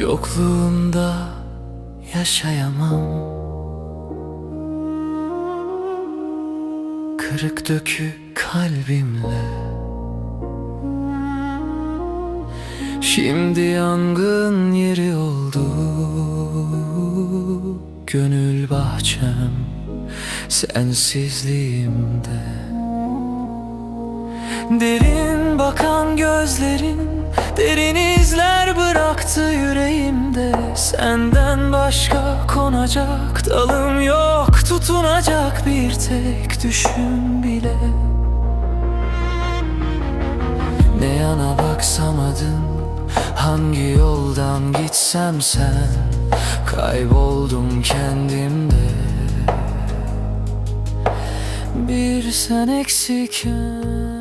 Yokluğunda yaşayamam. Kırık dökük kalbimle. Şimdi yangın yeri oldu. Gönül bahçem sensizliğimde. Derin bakan gözlerin Derin izler bıraktı yüreğimde. Senden başka konacak dalım yok Tutunacak bir tek düşün bile. Ne yana baksamadım Hangi yoldan gitsem sen Kayboldum kendimde. Bir sen eksikken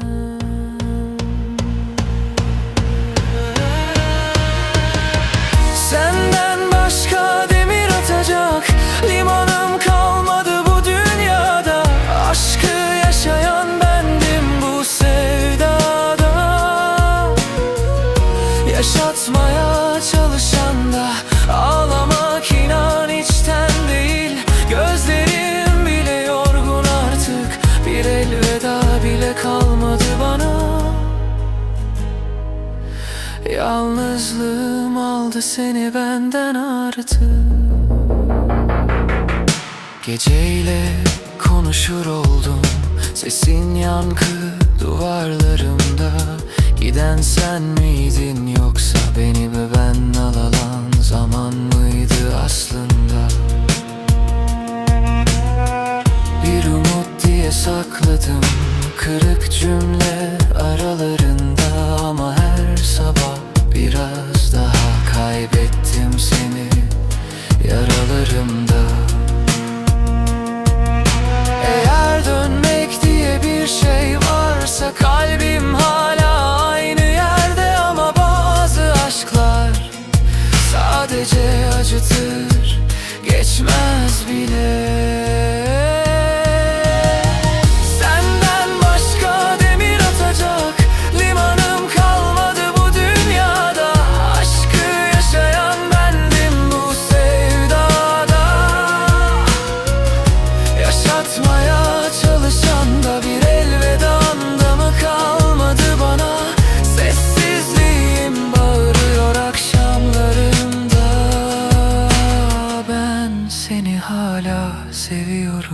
kalmadı bana. Yalnızlığım aldı seni benden artık. Geceyle konuşur oldum. Sesin yankı duvarlarımda. Giden sen miydin yoksa beni ve ben alan zaman mıydı aslında? Bir umut diye sakladım Kırık cümle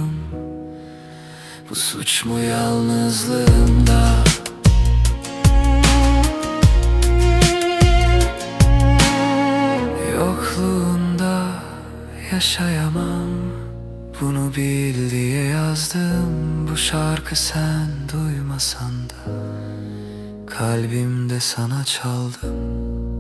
seviyorum Bu suç mu yalnızlığımda? Yokluğunda yaşayamam. Bunu bil diye yazdım. Bu şarkı sen duymasan da Kalbimde sana çaldım